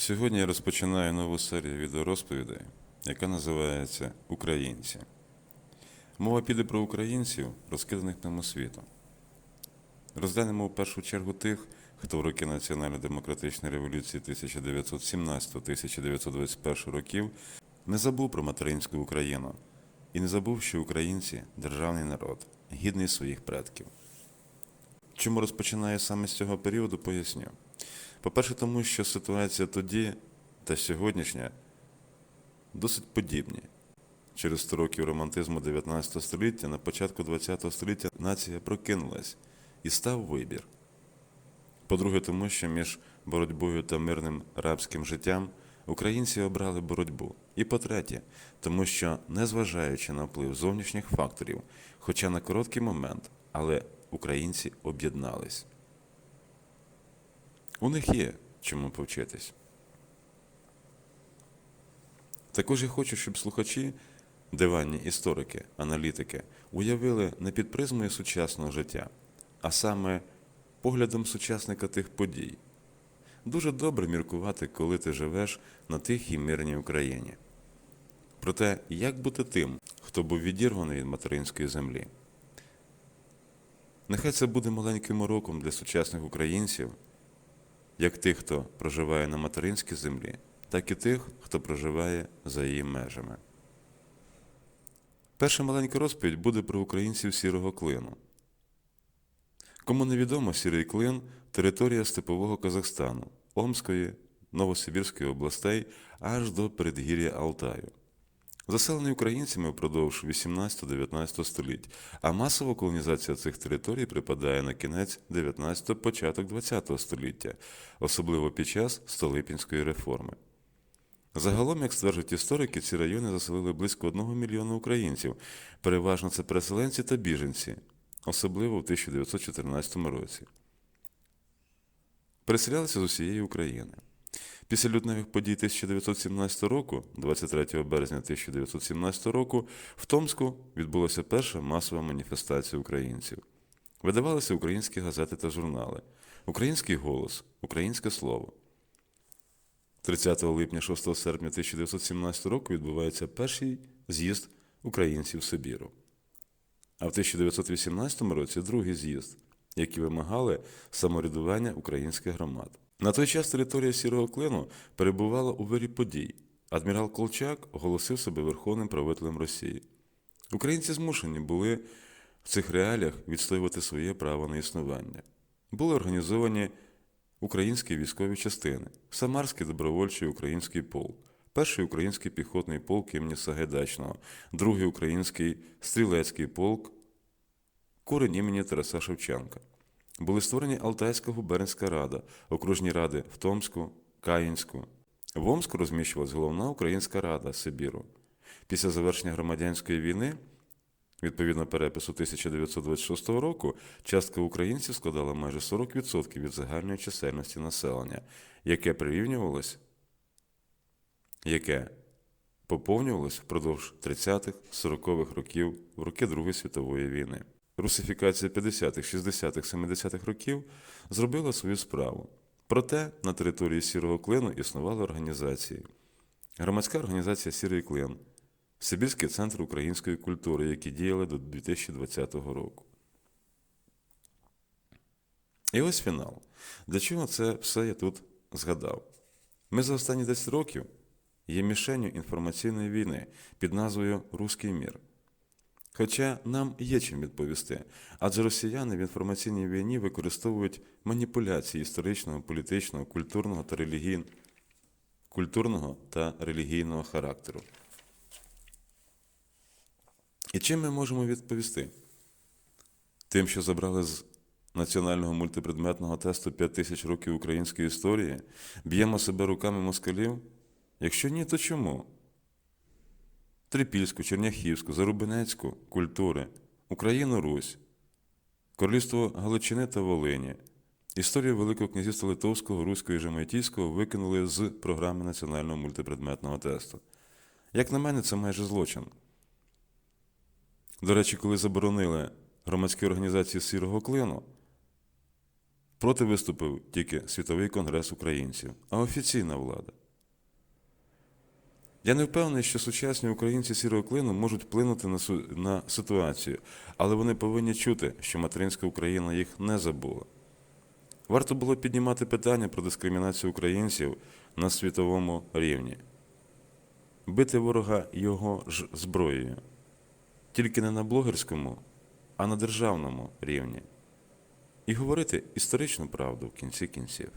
Сьогодні я розпочинаю нову серію відеорозповідей, яка називається Українці. Мова піде про українців, розкиданих нам світу. Розглянемо в першу чергу тих, хто в роки Національно-демократичної революції 1917-1921 років не забув про материнську Україну і не забув, що українці державний народ, гідний своїх предків. Чому розпочинаю саме з цього періоду, поясню. По-перше, тому що ситуація тоді та сьогоднішня досить подібні. Через 100 років романтизму 19 століття на початку 20 століття нація прокинулась і став вибір. По-друге, тому що між боротьбою та мирним рабським життям українці обрали боротьбу. І по-третє, тому що, незважаючи на вплив зовнішніх факторів, хоча на короткий момент, але українці об'єднались. У них є чому повчитись. Також я хочу, щоб слухачі, диванні історики, аналітики, уявили не під призмою сучасного життя, а саме поглядом сучасника тих подій. Дуже добре міркувати, коли ти живеш на тихій мирній Україні. Проте, як бути тим, хто був відірваний від материнської землі? Нехай це буде маленьким уроком для сучасних українців, як тих, хто проживає на материнській землі, так і тих, хто проживає за її межами. Перша маленька розповідь буде про українців сірого клину. Кому невідомо, сірий клин територія степового Казахстану, Омської, Новосибірської областей аж до передгір'я Алтаю. Заселений українцями впродовж 18-19 століть, а масова колонізація цих територій припадає на кінець 19-го, початок 20 століття, особливо під час Столипінської реформи. Загалом, як стверджують історики, ці райони заселили близько 1 мільйона українців, переважно це переселенці та біженці, особливо в 1914 році. Переселялися з усієї України. Після лютневих подій 1917 року, 23 березня 1917 року, в Томську відбулася перша масова маніфестація українців. Видавалися українські газети та журнали, Український голос, Українське слово. 30 липня 6 серпня 1917 року відбувається перший з'їзд українців Сибіру. А в 1918 році другий з'їзд, які вимагали самоврядування українських громад. На той час територія Сірого Клину перебувала у вирі подій. Адмірал Колчак оголосив себе верховним правителем Росії. Українці змушені були в цих реаліях відстоювати своє право на існування. Були організовані українські військові частини, Самарський добровольчий український полк, перший український піхотний полк імені Сагайдачного, другий український стрілецький полк, курень імені Тараса Шевченка. Були створені Алтайська губернська рада, окружні ради в Томську, Каїнську. В Омську розміщувалась головна українська рада Сибіру. Після завершення громадянської війни, відповідно перепису 1926 року, частка українців складала майже 40% від загальної чисельності населення, яке прирівнювалось, яке поповнювалось впродовж 30-х, 40-х років в роки Другої світової війни. Русифікація 50-х, 60-х, 70-х років зробила свою справу. Проте на території Сірого Клину існували організації. Громадська організація Сірий Клин, Сибірський центр української культури, які діяли до 2020 року. І ось фінал. Для чого це все я тут згадав? Ми за останні 10 років є мішенню інформаційної війни під назвою Руський мір. Хоча нам є чим відповісти, адже росіяни в інформаційній війні використовують маніпуляції історичного, політичного, культурного та релігійного, культурного та релігійного характеру. І чим ми можемо відповісти? Тим, що забрали з національного мультипредметного тесту 5 тисяч років української історії, б'ємо себе руками москалів? Якщо ні, то чому? Трипільську, Черняхівську, Зарубинецьку культури, Україну Русь, Королівство Галичини та Волині, історію Великого князівства Литовського, Руського і Жемайтійського викинули з програми національного мультипредметного тесту. Як на мене, це майже злочин. До речі, коли заборонили громадські організації сірого клину, Проти виступив тільки Світовий конгрес українців, а офіційна влада. Я не впевнений, що сучасні українці сірого клину можуть вплинути на, на ситуацію, але вони повинні чути, що материнська Україна їх не забула. Варто було піднімати питання про дискримінацію українців на світовому рівні, бити ворога його ж зброєю, тільки не на блогерському, а на державному рівні, і говорити історичну правду в кінці кінців.